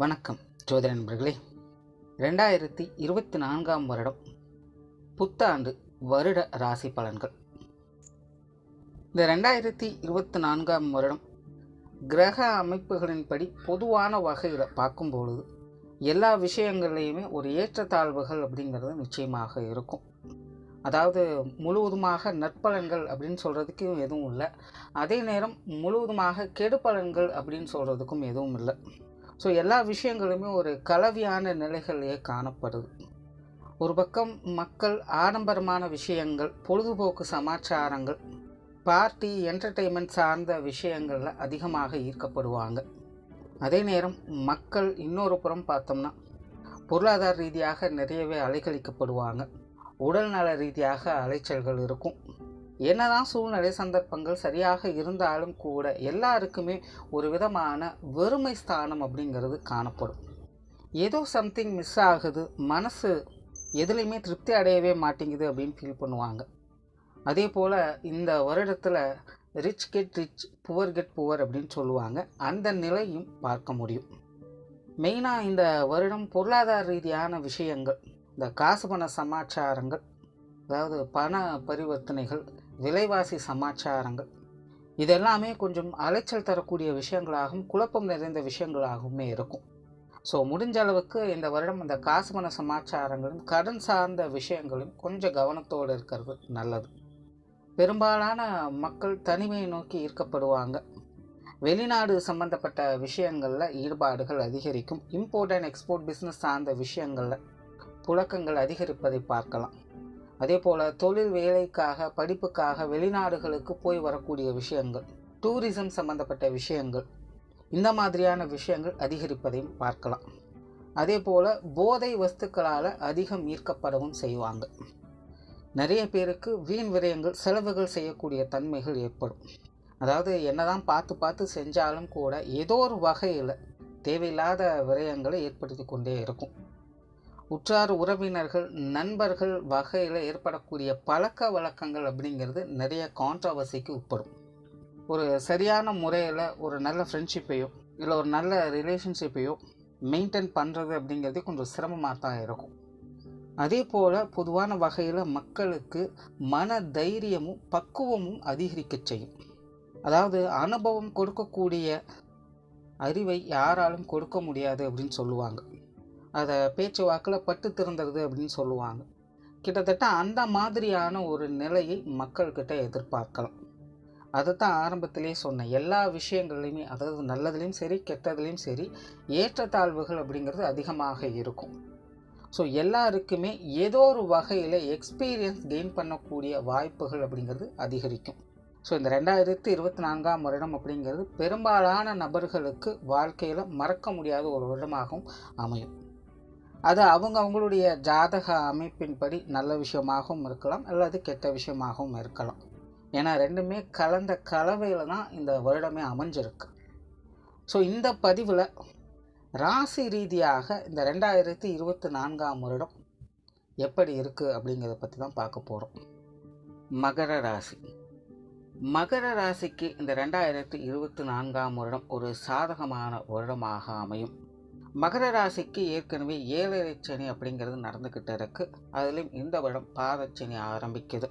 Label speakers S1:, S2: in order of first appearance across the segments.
S1: வணக்கம் ஜோதிட நண்பர்களே. ரெண்டாயிரத்தி இருபத்தி நான்காம் வருடம் புத்தாண்டு வருட ராசி பலன்கள். இந்த ரெண்டாயிரத்தி இருபத்தி நான்காம் வருடம் கிரக அமைப்புகளின்படி பொதுவான வகையில் பார்க்கும்பொழுது எல்லா விஷயங்கள்லையுமே ஒரு ஏற்றத்தாழ்வுகள் அப்படிங்கிறது நிச்சயமாக இருக்கும். அதாவது முழுவதுமாக நற்பலன்கள் அப்படின்னு சொல்கிறதுக்கும் எதுவும் இல்லை. அதே நேரம் முழுவதுமாக கெடுபலன்கள் அப்படின்னு சொல்கிறதுக்கும் எதுவும் இல்லை. ஸோ எல்லா விஷயங்களுமே ஒரு கலவையான நிலைகளிலே காணப்படுது. ஒரு பக்கம் மக்கள் ஆடம்பரமான விஷயங்கள் பொழுதுபோக்கு சமாச்சாரங்கள் பார்ட்டி என்டர்டெயின்மெண்ட் சார்ந்த விஷயங்களில் அதிகமாக ஈர்க்கப்படுவாங்க. அதே நேரம் மக்கள் இன்னொரு புறம் பார்த்தோம்னா பொருளாதார ரீதியாக நிறையவே அலைக்கழிக்கப்படுவாங்க உடல்நல ரீதியாக அலைச்சல்கள் இருக்கும். என்னதான் சூழ்நிலை சந்தர்ப்பங்கள் சரியாக இருந்தாலும் கூட எல்லாருக்குமே ஒரு விதமான வெறுமை ஸ்தானம் அப்படிங்கிறது காணப்படும். ஏதோ சம்திங் மிஸ் ஆகுது மனசு எதுலேயுமே திருப்தி அடையவே மாட்டேங்குது அப்படின்னு ஃபீல் பண்ணுவாங்க. அதே போல் இந்த வருடத்தில் rich get rich poor get poor அப்படின்னு சொல்லுவாங்க. அந்த நிலையும் பார்க்க முடியும். மெயினாக இந்த வருடம் பொருளாதார ரீதியான விஷயங்கள் இந்த காசு பண சமாச்சாரங்கள் அதாவது பண பரிவர்த்தனைகள் விலைவாசி சமாச்சாரங்கள். இதெல்லாமே கொஞ்சம் அலைச்சல் தரக்கூடிய விஷயங்களாகவும் குழப்பம் நிறைந்த விஷயங்களாகவுமே இருக்கும். ஸோ முடிஞ்ச அளவுக்கு இந்த வருடம் இந்த காசு சமாச்சாரங்களும் கடன் சார்ந்த விஷயங்களும் கொஞ்சம் கவனத்தோடு இருக்கிறது நல்லது. பெரும்பாலான மக்கள் தனிமையை நோக்கி ஈர்க்கப்படுவாங்க. வெளிநாடு சம்பந்தப்பட்ட விஷயங்களில் ஈடுபாடுகள் அதிகரிக்கும். இம்போர்ட் அண்ட் எக்ஸ்போர்ட் பிஸ்னஸ் சார்ந்த விஷயங்களில் புழக்கங்கள் அதிகரிப்பதை பார்க்கலாம். அதே போல் தொழில் வேலைக்காக படிப்புக்காக வெளிநாடுகளுக்கு போய் வரக்கூடிய விஷயங்கள் டூரிசம் சம்பந்தப்பட்ட விஷயங்கள் இந்த மாதிரியான விஷயங்கள் அதிகரிப்பதையும் பார்க்கலாம். அதே போல் போதை வஸ்துக்களால் அதிகம் ஈர்க்கப்படவும் செய்வாங்க. நிறைய பேருக்கு வீண் விரயங்கள் செலவுகள் செய்யக்கூடிய தன்மைகள் ஏற்படும். அதாவது என்னதான் பார்த்து பார்த்து செஞ்சாலும் கூட ஏதோ ஒரு வகையில் தேவையில்லாத விரயங்களை ஏற்படுத்தி கொண்டே இருக்கும். உற்றார் உறவினர்கள் நண்பர்கள் வகையில் ஏற்படக்கூடிய பழக்க வழக்கங்கள் அப்படிங்கிறது நிறைய கான்ட்ரவர்சிக்கு உட்படும். ஒரு சரியான முறையில் ஒரு நல்ல ஃப்ரெண்ட்ஷிப்பையோ இல்லை ஒரு நல்ல ரிலேஷன்ஷிப்பையோ மெயின்டைன் பண்ணுறது அப்படிங்கிறது கொஞ்சம் சிரமமாக தான் இருக்கும். அதே போல் பொதுவான வகையில் மக்களுக்கு மன தைரியமும் பக்குவமும் அதிகரிக்க செய்யும். அதாவது அனுபவம் கொடுக்கக்கூடிய அறிவை யாராலும் கொடுக்க முடியாது அப்படின்னு சொல்லுவாங்க. அதை பேச்சு வாக்கில் பட்டு திறந்துருது அப்படின்னு சொல்லுவாங்க. கிட்டத்தட்ட அந்த மாதிரியான ஒரு நிலையை மக்கள்கிட்ட எதிர்பார்க்கலாம். அதை தான் ஆரம்பத்திலே சொன்னேன் எல்லா விஷயங்கள்லையுமே அதாவது நல்லதுலேயும் சரி கெட்டதுலேயும் சரி ஏற்றத்தாழ்வுகள் அப்படிங்கிறது அதிகமாக இருக்கும். ஸோ எல்லாருக்குமே ஏதோ ஒரு வகையில் எக்ஸ்பீரியன்ஸ் கெயின் பண்ணக்கூடிய வாய்ப்புகள் அப்படிங்கிறது அதிகரிக்கும். ஸோ இந்த ரெண்டாயிரத்தி இருபத்தி நான்காம் வருடம் அப்படிங்கிறது பெரும்பாலான நபர்களுக்கு வாழ்க்கையில் மறக்க முடியாத ஒரு வருடமாகவும் அமையும். அது அவங்க அவங்களுடைய ஜாதக அமைப்பின்படி நல்ல விஷயமாகவும் இருக்கலாம் அல்லது கெட்ட விஷயமாகவும் இருக்கலாம். ஏன்னா ரெண்டுமே கலந்த கலவையில் தான் இந்த வருடமே அமைஞ்சிருக்கு. ஸோ இந்த பதிவில் ராசி ரீதியாக இந்த ரெண்டாயிரத்தி இருபத்தி நான்காம் வருடம் எப்படி இருக்குது அப்படிங்கிறத பற்றி தான் பார்க்க போகிறோம் மகர ராசி. மகர ராசிக்கு இந்த ரெண்டாயிரத்தி இருபத்தி நான்காம் வருடம் ஒரு சாதகமான வருடமாக அமையும். மகர ராசிக்கு ஏற்கனவே ஏழரை சனி அப்படிங்கிறது நடந்துக்கிட்டு இருக்கு. அதுலேயும் இந்த வருடம் பாதச்சனி ஆரம்பிக்குது.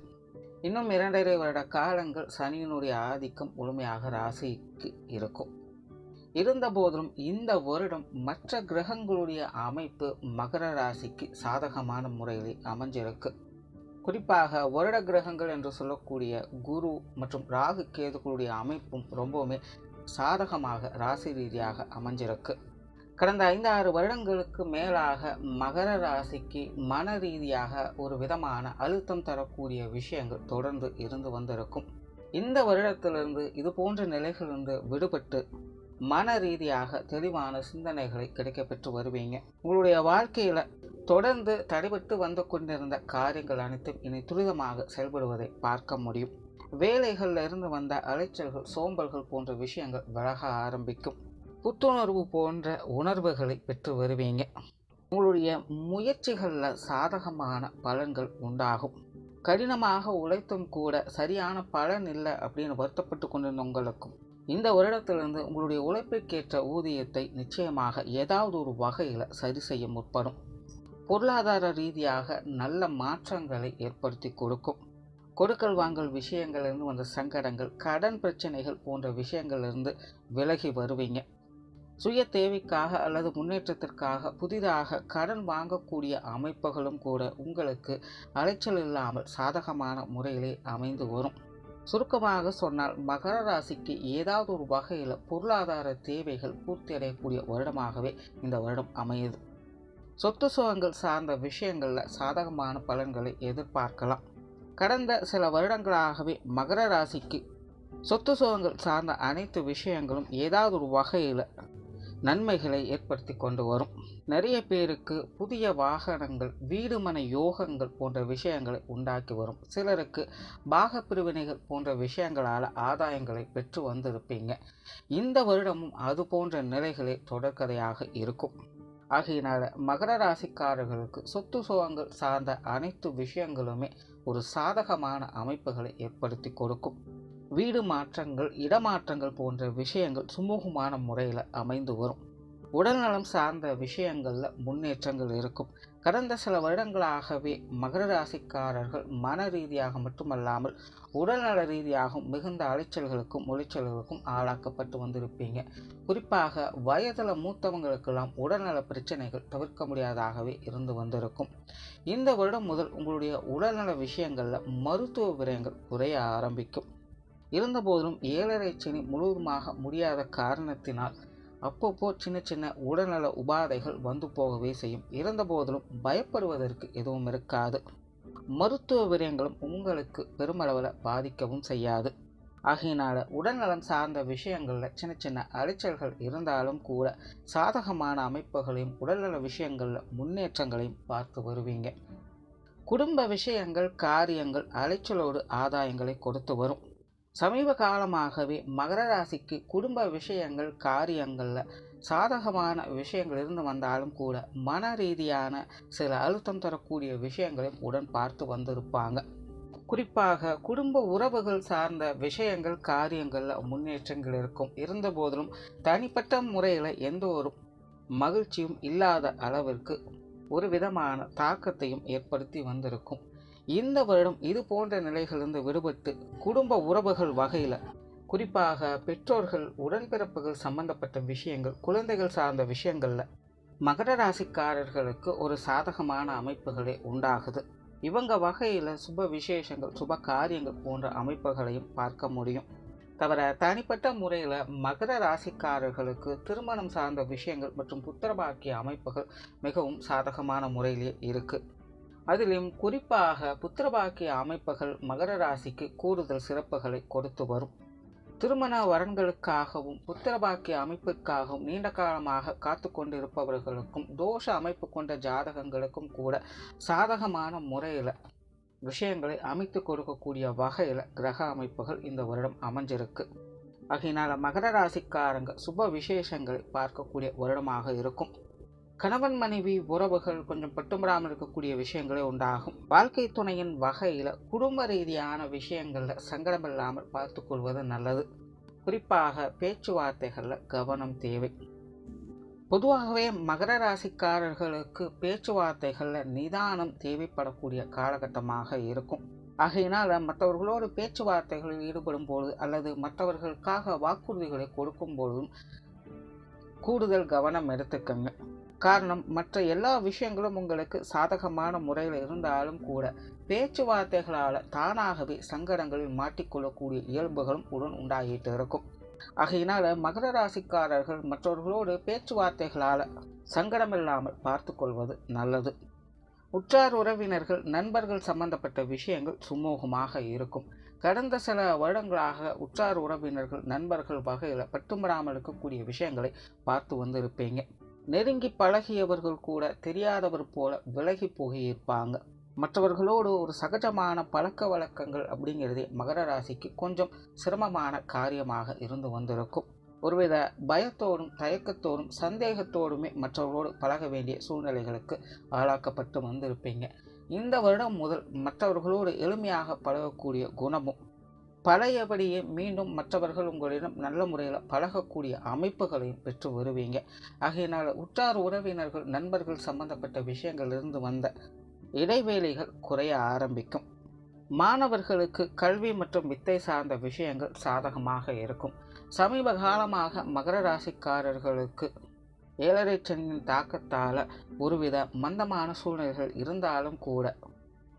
S1: இன்னும் இரண்டரை வருட காலங்கள் சனியினுடைய ஆதிக்கம் முழுமையாக ராசிக்கு இருக்கும். இருந்த போதிலும் இந்த வருடம் மற்ற கிரகங்களுடைய அமைப்பு மகர ராசிக்கு சாதகமான முறையில் அமைஞ்சிருக்கு. குறிப்பாக வருட கிரகங்கள் என்று சொல்லக்கூடிய குரு மற்றும் ராகு கேதுகளுடைய அமைப்பும் ரொம்பவுமே சாதகமாக ராசி ரீதியாக அமைஞ்சிருக்கு. கடந்த ஐந்து ஆறு வருடங்களுக்கு மேலாக மகர ராசிக்கு மன ரீதியாக ஒரு விதமான அழுத்தம் தரக்கூடிய விஷயங்கள் தொடர்ந்து இருந்து வந்திருக்கும். இந்த வருடத்திலிருந்து இது போன்ற நிலைகளிலிருந்து விடுபட்டு மன ரீதியாக தெளிவான சிந்தனைகளை கிடைக்கப்பெற்று வருவீங்க. உங்களுடைய வாழ்க்கையில் தொடர்ந்து தடைபட்டு வந்து கொண்டிருந்த காரியங்கள் அனைத்தும் இனி துரிதமாக செயல்படுவதை பார்க்க முடியும். வேலைகளில் இருந்து வந்த அலைச்சல்கள் சோம்பல்கள் போன்ற விஷயங்கள் விலக ஆரம்பிக்கும். புத்துணர்வு போன்ற உணர்வுகளை பெற்று வருவீங்க. உங்களுடைய முயற்சிகளில் சாதகமான பலன்கள் உண்டாகும். கடினமாக உழைத்தும் கூட சரியான பலன் இல்லை அப்படின்னு வருத்தப்பட்டு கொண்டிருந்த உங்களுக்கும் இந்த வருடத்திலிருந்து உங்களுடைய உழைப்பிற்கேற்ற ஊதியத்தை நிச்சயமாக ஏதாவது ஒரு வகையில் சரி செய்ய முற்படும். பொருளாதார ரீதியாக நல்ல மாற்றங்களை ஏற்படுத்தி கொடுக்கும். கொடுக்கல் வாங்கல் விஷயங்களிலிருந்து வந்த சங்கடங்கள் கடன் பிரச்சனைகள் போன்ற விஷயங்கள்லேருந்து விலகி வருவீங்க. சுய தேவைக்காக அல்லது முன்னேற்றத்திற்காக புதிதாக கடன் வாங்கக்கூடிய அமைப்புகளும் கூட உங்களுக்கு அலைச்சல் இல்லாமல் சாதகமான முறையிலே அமைந்து வரும். சுருக்கமாக சொன்னால் மகர ராசிக்கு ஏதாவது ஒரு வகையில் பொருளாதார தேவைகள் பூர்த்தி அடையக்கூடிய வருடமாகவே இந்த வருடம் அமையுது. சொத்து சுகங்கள் சார்ந்த விஷயங்களில் சாதகமான பலன்களை எதிர்பார்க்கலாம். கடந்த சில வருடங்களாகவே மகர ராசிக்கு சொத்து சுகங்கள் சார்ந்த அனைத்து விஷயங்களும் ஏதாவது ஒரு வகையில் நன்மைகளை ஏற்படுத்தி கொண்டு வரும். நிறைய பேருக்கு புதிய வாகனங்கள் வீடுமனை யோகங்கள் போன்ற விஷயங்களை உண்டாக்கி வரும். சிலருக்கு பாக பிரிவினைகள் போன்ற விஷயங்களால் ஆதாயங்களை பெற்று வந்திருப்பீங்க. இந்த வருடமும் அது போன்ற நிலைகளே தொடர்கதையாக இருக்கும். ஆகையினால மகர ராசிக்காரர்களுக்கு சொத்து சுகங்கள் சார்ந்த அனைத்து விஷயங்களுமே ஒரு சாதகமான அமைப்புகளை ஏற்படுத்தி கொடுக்கும். வீடு மாற்றங்கள் இடமாற்றங்கள் போன்ற விஷயங்கள் சுமூகமான முறையில் அமைந்து வரும். உடல்நலம் சார்ந்த விஷயங்களில் முன்னேற்றங்கள் இருக்கும். கடந்த சில வருடங்களாகவே மகர ராசிக்காரர்கள் மன ரீதியாக மட்டுமல்லாமல் உடல்நல ரீதியாகவும் மிகுந்த அலைச்சல்களுக்கும் உளைச்சல்களுக்கும் ஆளாக்கப்பட்டு வந்திருப்பீங்க. குறிப்பாக வயதில் மூத்தவங்களுக்கெல்லாம் உடல்நல பிரச்சனைகள் தவிர்க்க முடியாதாகவே இருந்து வந்திருக்கும். இந்த வருடம் முதல் உங்களுடைய உடல்நல விஷயங்களில் மருத்துவ விரயங்கள் குறைய ஆரம்பிக்கும். இருந்தபோதிலும் ஏழரை சனி முழுவதுமாக முடியாத காரணத்தினால் அப்பப்போ சின்ன சின்ன உடல்நல உபாதைகள் வந்து போகவே செய்யும். இருந்தபோதிலும் பயப்படுவதற்கு எதுவும் இருக்காது. மருத்துவ விரயங்களும் உங்களுக்கு பெருமளவில் பாதிக்கவும் செய்யாது. ஆகையினால உடல்நலம் சார்ந்த விஷயங்களில் சின்ன சின்ன அலைச்சல்கள் இருந்தாலும் கூட சாதகமான அமைப்புகளையும் உடல்நல விஷயங்களில் முன்னேற்றங்களையும் பார்த்து வருவீங்க. குடும்ப விஷயங்கள் காரியங்கள் அலைச்சலோடு ஆதாயங்களை கொடுத்து வரும். சமீப காலமாகவே மகர ராசிக்கு குடும்ப விஷயங்கள் காரியங்களில் சாதகமான விஷயங்கள் இருந்து வந்தாலும் கூட மன ரீதியான சில அழுத்தம் தரக்கூடிய விஷயங்களையும் உடன் பார்த்து வந்திருப்பாங்க. குறிப்பாக குடும்ப உறவுகள் சார்ந்த விஷயங்கள் காரியங்களில் முன்னேற்றங்கள் இருக்கும். இருந்தபோதிலும் தனிப்பட்ட முறையில் எந்த ஒரு மகிழ்ச்சியும் இல்லாத அளவிற்கு ஒரு விதமான தாக்கத்தையும் ஏற்படுத்தி வந்திருக்கும். இந்த வருடம் இது போன்ற நிலைகளிலிருந்து விடுபட்டு குடும்ப உறவுகள் வகையில் குறிப்பாக பெற்றோர்கள் உடன்பிறப்புகள் சம்பந்தப்பட்ட விஷயங்கள் குழந்தைகள் சார்ந்த விஷயங்களில் மகர ராசிக்காரர்களுக்கு ஒரு சாதகமான அமைப்புகளே உண்டாகுது. இவங்க வகையில் சுப விசேஷங்கள் சுப காரியங்கள் போன்ற அமைப்புகளையும் பார்க்க முடியும். தவிர தனிப்பட்ட முறையில் மகர ராசிக்காரர்களுக்கு திருமணம் சார்ந்த விஷயங்கள் மற்றும் புத்திரபாக்கிய அமைப்புகள் மிகவும் சாதகமான முறையிலே இருக்குது அதிலும் குறிப்பாக புத்திரபாக்கிய அமைப்புகள் மகர ராசிக்கு கூடுதல் சிறப்புகளை கொடுத்து வரும். திருமண வரன்களுக்காகவும் புத்திரபாக்கிய அமைப்பிற்காகவும் நீண்ட காலமாக காத்து கொண்டிருப்பவர்களுக்கும் தோஷ அமைப்பு கொண்ட ஜாதகங்களுக்கும் கூட சாதகமான முறையில் விஷயங்களை அமைத்து கொடுக்கக்கூடிய வகையில் கிரக அமைப்புகள் இந்த வருடம் அமைஞ்சிருக்கு. ஆகையினால் மகர ராசிக்காரங்க சுப விசேஷங்களை பார்க்கக்கூடிய வருடமாக இருக்கும். கணவன் மனைவி உறவுகள் கொஞ்சம் பட்டும்படாமல் இருக்கக்கூடிய விஷயங்களே உண்டாகும். வாழ்க்கை துணையின் வகையில் குடும்ப ரீதியான விஷயங்களில் சங்கடம் இல்லாமல் பார்த்து கொள்வது நல்லது. குறிப்பாக பேச்சுவார்த்தைகளில் கவனம் தேவை. பொதுவாகவே மகர ராசிக்காரர்களுக்கு பேச்சுவார்த்தைகளில் நிதானம் தேவைப்படக்கூடிய காலகட்டமாக இருக்கும். ஆகையினால் மற்றவர்களோடு பேச்சுவார்த்தைகளில் ஈடுபடும் பொழுது அல்லது மற்றவர்களுக்காக வாக்குறுதிகளை கொடுக்கும் பொழுதும் கூடுதல் கவனம் எடுத்துக்கங்க. காரணம் மற்ற எல்லா விஷயங்களும் உங்களுக்கு சாதகமான முறையில் இருந்தாலும் கூட பேச்சுவார்த்தைகளால் தானாகவே சங்கடங்களில் மாட்டிக்கொள்ளக்கூடிய இயல்புகளும் உடன் உண்டாகிட்டு இருக்கும். ஆகையினால் மகர ராசிக்காரர்கள் மற்றவர்களோடு பேச்சுவார்த்தைகளால் சங்கடமில்லாமல் பார்த்து கொள்வது நல்லது. உற்றார் உறவினர்கள் நண்பர்கள் சம்பந்தப்பட்ட விஷயங்கள் சுமூகமாக இருக்கும். கடந்த சில வருடங்களாக உற்றார் உறவினர்கள் நண்பர்கள் வகையில் பட்டும்படாமல் இருக்கக்கூடிய விஷயங்களை பார்த்து வந்திருப்பீங்க. நெருங்கி பழகியவர்கள் கூட தெரியாதவர் போல விலகி போகியிருப்பாங்க மற்றவர்களோடு ஒரு சகஜமான பழக்க வழக்கங்கள் அப்படிங்கிறதே மகர ராசிக்கு கொஞ்சம் சிரமமான காரியமாக இருந்து வந்திருக்கும். ஒருவித பயத்தோடும் தயக்கத்தோடும் சந்தேகத்தோடுமே மற்றவர்களோடு பழக வேண்டிய சூழ்நிலைகளுக்கு ஆளாக்கப்பட்டு வந்திருப்பீங்க. இந்த வருடம் முதல் மற்றவர்களோடு எளிமையாக பழகக்கூடிய குணமும் பழையபடியே மீண்டும் மற்றவர்கள் உங்களிடம் நல்ல முறையில் பழகக்கூடிய அமைப்புகளையும் பெற்று வருவீங்க. ஆகையினால் உற்றார் உறவினர்கள் நண்பர்கள் சம்பந்தப்பட்ட விஷயங்களிலிருந்து வந்த இடைவேளைகள் குறைய ஆரம்பிக்கும். மாணவர்களுக்கு கல்வி மற்றும் வித்தை சார்ந்த விஷயங்கள் சாதகமாக இருக்கும். சமீப காலமாக மகர ராசிக்காரர்களுக்கு ஏழரை சனியின் தாக்கத்தால் ஒருவித மந்தமான சூழ்நிலைகள் இருந்தாலும் கூட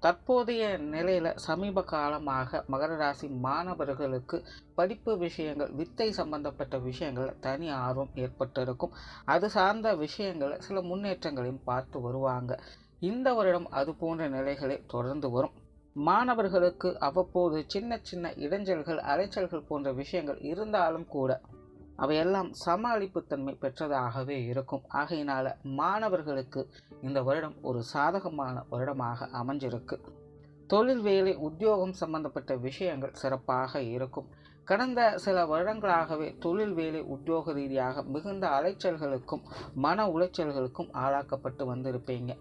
S1: தற்போதைய நிலையில் சமீப காலமாக மகர ராசி மாணவர்களுக்கு படிப்பு விஷயங்கள் வித்தை சம்பந்தப்பட்ட விஷயங்களில் தனி ஆர்வம் ஏற்பட்டிருக்கும். அது சார்ந்த விஷயங்களை சில முன்னேற்றங்களையும் பார்த்து வருவாங்க. இந்த வருடம் அது போன்ற நிலைகளே தொடர்ந்து வரும். மாணவர்களுக்கு அவ்வப்போது சின்ன சின்ன இடைஞ்சல்கள் அலைச்சல்கள் போன்ற விஷயங்கள் இருந்தாலும் கூட அவையெல்லாம் சமாளிப்புத்தன்மை பெற்றதாகவே இருக்கும். ஆகையினால் மாணவர்களுக்கு இந்த வருடம் ஒரு சாதகமான வருடமாக அமைஞ்சிருக்கு. தொழில் வேலை உத்தியோகம் சம்பந்தப்பட்ட விஷயங்கள் சிறப்பாக இருக்கும். கடந்த சில வருடங்களாகவே தொழில் வேலை உத்தியோக ரீதியாக மிகுந்த அலைச்சல்களுக்கும் மன உளைச்சல்களுக்கும் ஆளாக்கப்பட்டு வந்திருப்பீங்க.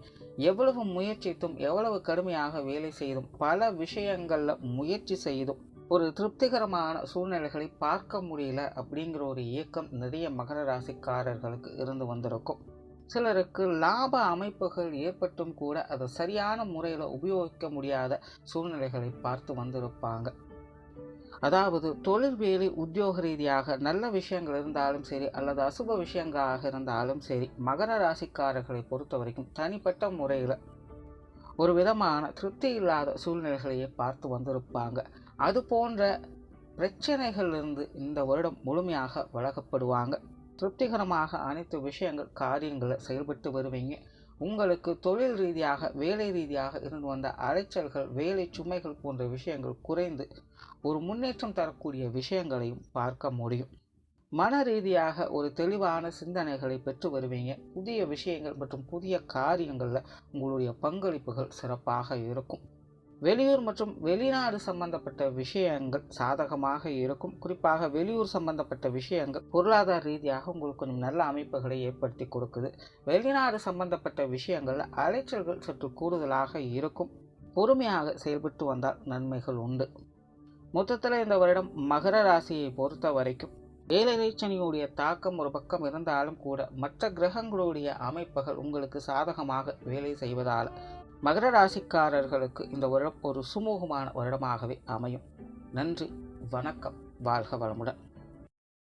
S1: எவ்வளவு முயற்சித்தும் எவ்வளவு கடுமையாக வேலை செய்தும் பல விஷயங்களில் முயற்சி செய்தும் ஒரு திருப்திகரமான சூழ்நிலைகளை பார்க்க முடியல அப்படிங்கிற ஒரு இயக்கம் நிறைய மகர ராசிக்காரர்களுக்கு இருந்து வந்திருக்கும். சிலருக்கு லாப அமைப்புகள் ஏற்பட்டும் கூட அதை சரியான முறையில் உபயோகிக்க முடியாத சூழ்நிலைகளை பார்த்து வந்திருப்பாங்க. அதாவது தொழில் வேலை உத்தியோக ரீதியாக நல்ல விஷயங்கள் இருந்தாலும் சரி அல்லது அசுப விஷயங்களாக இருந்தாலும் சரி மகர ராசிக்காரர்களை பொறுத்த வரைக்கும் தனிப்பட்ட முறையில் ஒரு விதமான திருப்தி இல்லாத சூழ்நிலைகளையே பார்த்து வந்திருப்பாங்க. அது போன்ற பிரச்சனைகளிலிருந்து இந்த வருடம் முழுமையாக வழங்கப்படுவாங்க திருப்திகரமாக அனைத்து விஷயங்கள் காரியங்களை செயல்பட்டு வருவீங்க. உங்களுக்கு தொழில் ரீதியாக வேலை ரீதியாக இருந்து வந்த அலைச்சல்கள் வேலை சுமைகள் போன்ற விஷயங்கள் குறைந்து ஒரு முன்னேற்றம் தரக்கூடிய விஷயங்களையும் பார்க்க முடியும். மன ரீதியாக ஒரு தெளிவான சிந்தனைகளை பெற்று வருவீங்க. புதிய விஷயங்கள் மற்றும் புதிய காரியங்களில் உங்களுடைய பங்களிப்புகள் சிறப்பாக இருக்கும். வெளியூர் மற்றும் வெளிநாடு சம்பந்தப்பட்ட விஷயங்கள் சாதகமாக இருக்கும். குறிப்பாக வெளியூர் சம்பந்தப்பட்ட விஷயங்கள் பொருளாதார ரீதியாக உங்களுக்கு கொஞ்சம் நல்ல அமைப்புகளை ஏற்படுத்தி கொடுக்குது. வெளிநாடு சம்பந்தப்பட்ட விஷயங்கள் அலைச்சல்கள் சற்று கூடுதலாக இருக்கும். பொறுமையாக செயல்பட்டு வந்தால் நன்மைகள் உண்டு. மொத்தத்தில் இந்த வருடம் மகர ராசியை பொறுத்த வரைக்கும் ஏழரைச்சனியுடைய தாக்கம் ஒரு பக்கம் இருந்தாலும் கூட மற்ற கிரகங்களுடைய அமைப்புகள் உங்களுக்கு சாதகமாக வேலை செய்வதால் மகர ராசிக்காரர்களுக்கு இந்த வருடம் ஒரு சுமூகமான வருடமாகவே அமையும். நன்றி வணக்கம் வாழ்க வளமுடன்.